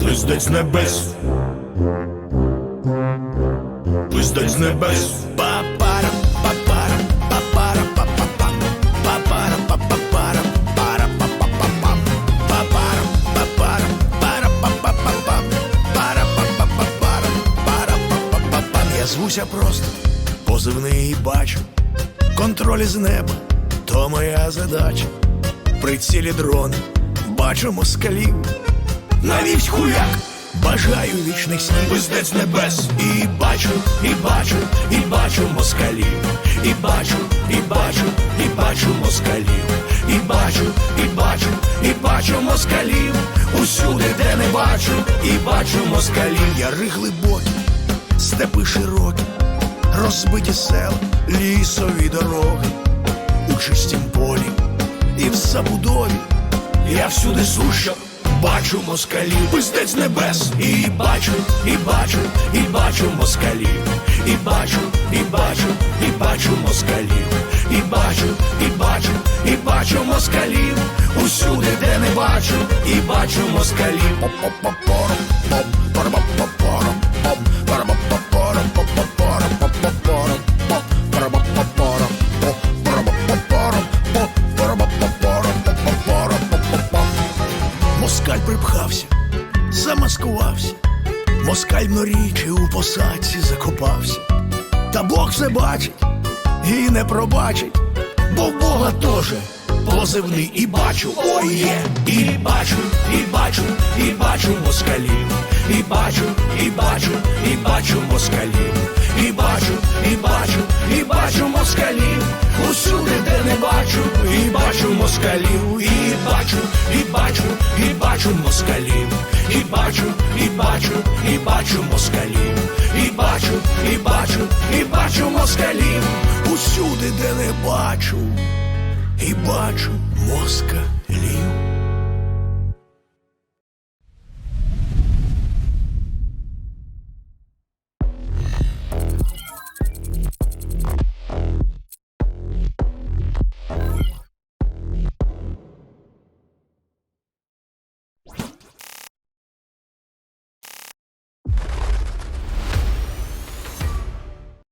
Пиздець небес. Пиздець з небес. Па-пара, па-пара, па-пара, па-па-па. Па-пара, па-па-пара, пара, па-па-па-пам. Па-пара, па-пара, пара, па-па-па-пам. Пара, па-па-па-пара, пара, па-па-па-пам. Я звуся просто, позивний бачу. Контроль із неба, то моя задача. Прицілі дрони, бачу москалів. Навіть хуяк. Бажаю вічних снів. Пиздець небес. І бачу, і бачу, і бачу москалів І бачу, і бачу, і бачу москалів І бачу, і бачу, і бачу москалів Усюди, де не бачу, і бачу москалів Яри глибокі, степи широкі, розбиті села, лісові дороги. У чистім полі і в забудові. Я всюди суща бачу москалів, пиздець небес, і бачу, і бачу, і бачу москалів, і бачу, і бачу, і бачу москалів, і бачу, і бачу, і бачу москалів, усюди, де не бачу, і бачу москалів. Замаскувався, москаль в норі чи у посадці закопався. Та Бог все бачить і не пробачить, бо в Бога теж позивний. І бачу, ой є, і бачу, і бачу, і бачу москалів, і бачу, і бачу, і бачу москалів, і бачу, і бачу, і бачу москалів, усюди, де не бачу, і бачу москалів, і бачу, і бачу, і бачу москалів, і бачу, і бачу, і бачу москалів, і бачу, і бачу, і бачу москалів, усюди, де не бачу, і бачу москалів.